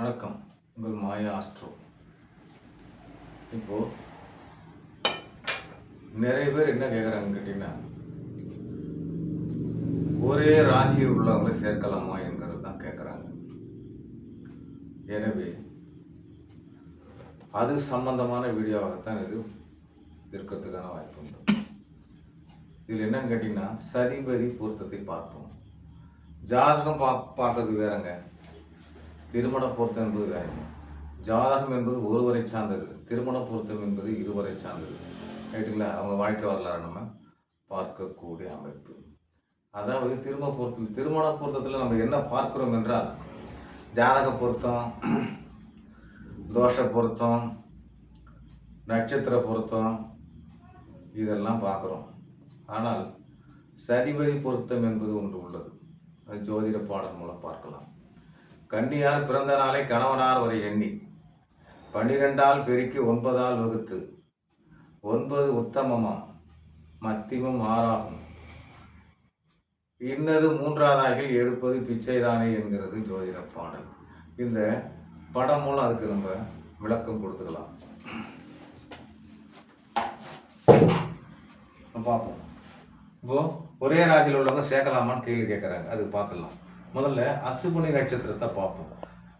வணக்கம். உங்கள் மாயா ஆஸ்ட்ரோ. இப்போது நிறைய பேர் என்ன கேட்குறாங்க கேட்டிங்கன்னா ஒரே ராசியில் உள்ளவங்களை சேர்க்கலாமா என்கிறது தான் கேட்குறாங்க எனவே அது சம்பந்தமான வீடியோவாகத்தான் இது இருக்கிறதுக்கான வாய்ப்பு உண்டு. இதில் என்னன்னு கேட்டிங்கன்னா சதிபதி பொருத்தத்தை பார்ப்போம். ஜாதகம் பா பார்க்கறது வேறங்க. திருமண பொருத்தம் என்பது வேறங்க ஜாதகம் என்பது ஒருவரை சார்ந்தது. திருமண பொருத்தம் என்பது இருவரை சார்ந்தது. ரைட்டுங்களா அவங்க வாழ்க்கை வரலாறு நம்ம பார்க்கக்கூடிய அமைப்பு. அதாவது திருமண பொருத்தம் திருமண பொருத்தத்தில் நம்ம என்ன பார்க்கிறோம் என்றால் ஜாதக பொருத்தம் தோஷ பொருத்தம் நட்சத்திர பொருத்தம் இதெல்லாம் பார்க்குறோம். ஆனால் சதிபதி பொருத்தம் என்பது ஒன்று உள்ளது. அது ஜோதிட பாடல் மூலம் பார்க்கலாம். கன்னியார் பிறந்த நாளை கணவனார் வரை எண்ணி. பன்னிரெண்டால் பெருக்கி ஒன்பதால் வகுத்து. ஒன்பது உத்தமமாம் மத்தியமும் ஆறாகும். இன்னது மூன்றாவதாகில் எடுப்பது பிச்சைதானே என்கிறது ஜோதிட பாடல். இந்த படம் மூலம் அதுக்கு நம்ம விளக்கம் கொடுத்துக்கலாம். பார்ப்போம். இப்போ ஒரே ராசியில் உள்ளவங்க சேர்க்கலாமான்னு கேள்வி கேட்குறாங்க. அது பார்த்துடலாம். முதல்ல அசுபனி நட்சத்திரத்தை பார்ப்போம்.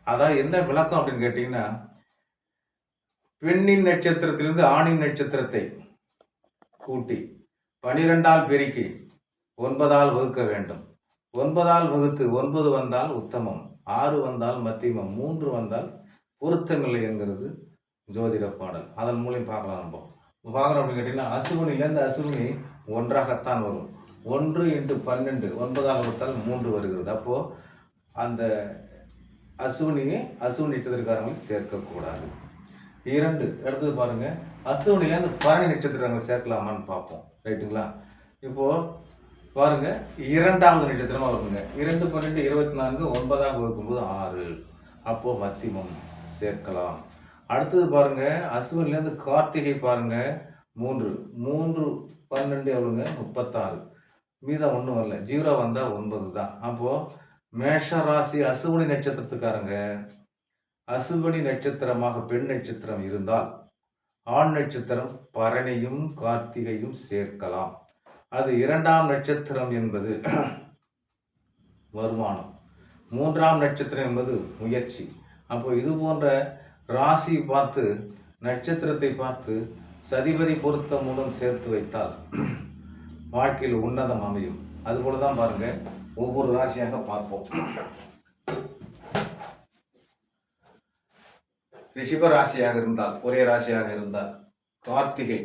அதாவது என்ன விளக்கம் அப்படின்னு கேட்டிங்கன்னா பெண்ணின் நட்சத்திரத்திலிருந்து ஆணின் நட்சத்திரத்தை கூட்டி பனிரெண்டால் பெருக்கி ஒன்பதால் வகுக்க வேண்டும். ஒன்பதால் வகுத்து ஒன்பது வந்தால் உத்தமம் ஆறு வந்தால் மத்தியமம் மூன்று வந்தால் பொருத்தமில்லை என்கிறது ஜோதிட பாடல். அதன் மூலியம் பார்க்கலாம் நம்ம. பார்க்குறோம் அப்படின்னு கேட்டிங்கன்னா அசுகுனிலேருந்து அசுவினி ஒன்றாகத்தான் வரும். ஒன்று இன்ட்டு பன்னெண்டு ஒன்பதால் வகுத்தால் மூன்று வருகிறது. அப்போது அந்த அசுவினியை அசுவன் நட்சத்திரக்காரங்களை சேர்க்கக்கூடாது. இரண்டு அடுத்தது பாருங்க. அந்த பரணி நட்சத்திரங்களை சேர்க்கலாமான்னு பார்ப்போம். ரைட்டுங்களா? இப்போது பாருங்கள் இரண்டாவது நட்சத்திரமாக வருங்க இரண்டு பன்னெண்டு இருபத்தி நான்கு ஒன்பதாக வகுக்கும்போது ஆறு. அப்போது மத்தியமம் சேர்க்கலாம். அடுத்தது பாருங்க அசுவன்லேருந்து கார்த்திகை பாருங்கள் மூன்று. மூன்று பன்னெண்டு எவ்வளோங்க முப்பத்தாறு. மீதம் ஒன்றும் வரல. ஜீரோ வந்தால் ஒன்பது தான். அப்போது மேஷ ராசி அசுவனி நட்சத்திரத்துக்காரங்க அசுவனி நட்சத்திரமாக பெண் நட்சத்திரம் இருந்தால் ஆண் நட்சத்திரம் பரணியும் கார்த்திகையும் சேர்க்கலாம். அது இரண்டாம் நட்சத்திரம் என்பது வருமானம். மூன்றாம் நட்சத்திரம் என்பது முயற்சி. அப்போ இது போன்ற ராசி பார்த்து நட்சத்திரத்தை பார்த்து சதிபதி பொருத்தம் மூலம் சேர்த்து வைத்தால் வாழ்க்கையில் உன்னதம் அமையும். அதுபோல தான் பாருங்க ஒவ்வொரு ராசியாக பார்ப்போம். ரிஷிப ராசியாக இருந்தால் ஒரே ராசியாக இருந்தால் கார்த்திகை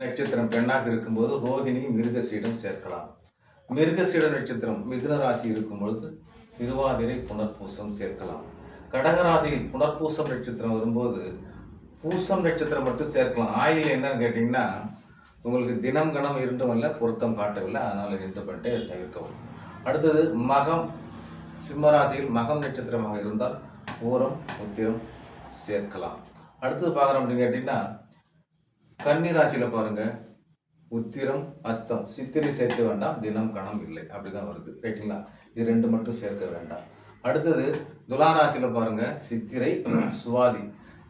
நட்சத்திரம் பெண்ணாக இருக்கும்போது ரோஹிணி மிருகசீடம் சேர்க்கலாம். மிருகசீட நட்சத்திரம் மிதுன ராசி இருக்கும் பொழுது திருவாதிரை புனர்பூசம் சேர்க்கலாம். கடகராசியில் புனர்பூசம் நட்சத்திரம் வரும்போது பூசம் நட்சத்திரம் மட்டும் சேர்க்கலாம். ஆயில் என்னன்னு கேட்டிங்கன்னா உங்களுக்கு தினம் கணம் இரண்டும் அல்ல பொருத்தம் காட்டவில்லை. அதனால் இரண்டு தவிர்க்கவும். அடுத்தது மகம். சிம்மராசியில் மகம் நட்சத்திரமாக இருந்தால் பூரம் உத்திரம் சேர்க்கலாம். அடுத்தது பார்க்குறோம் அப்படின்னு கேட்டிங்கன்னா கன்னி ராசியில் பாருங்கள் உத்திரம் அஸ்தம் சித்திரை சேர்க்க வேண்டாம் தினம் கணம் இல்லை. அப்படி தான் வருது. ரைட்டுங்களா இது ரெண்டு மட்டும் சேர்க்க வேண்டாம். அடுத்தது துலா ராசியில் பாருங்கள் சித்திரை சுவாதி.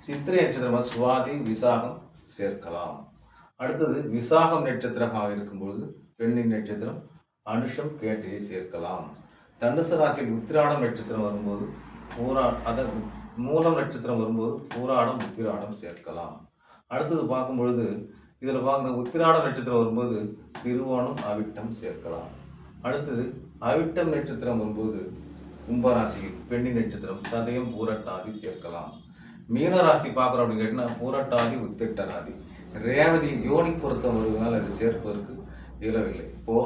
சித்திரை நட்சத்திரமாக சுவாதி விசாகம் சேர்க்கலாம். அடுத்தது விசாகம் நட்சத்திரமாக இருக்கும்பொழுது பெண்ணின் நட்சத்திரம் அனுஷம் கேட்டையை சேர்க்கலாம். தனுசு ராசியில் உத்திராடம் நட்சத்திரம் வரும்போது பூரா அதை மூலம் நட்சத்திரம் வரும்போது பூராடம் உத்திராடம் சேர்க்கலாம். அடுத்தது பார்க்கும் பொழுது இதில் பார்க்குற உத்திராட நட்சத்திரம் வரும்போது திருவோணம் அவிட்டம் சேர்க்கலாம். அடுத்தது அவிட்டம் நட்சத்திரம் வரும்போது கும்பராசியில் பெண்ணின் நட்சத்திரம் சதயம் பூரட்டாதி சேர்க்கலாம். மீனராசி பார்க்குறோம் அப்படின்னு கேட்டிங்கன்னா பூரட்டாதி உத்திட்டராதி ரேவதி யோனி பொருத்தம் வருவதால் அது சேர்ப்பதற்கு இயலவில்லை. இப்போ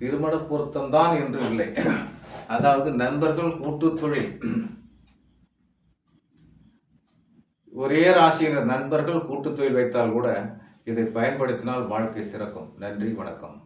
திருமண பொருத்தம் தான் என்று இல்லை. அதாவது நண்பர்கள் கூட்டு தொழில் ஒரே ராசியினர் நண்பர்கள் கூட்டு தொழில் வைத்தால் கூட இதை பயன்படுத்தினால் வாழ்க்கை சிறக்கும். நன்றி வணக்கம்.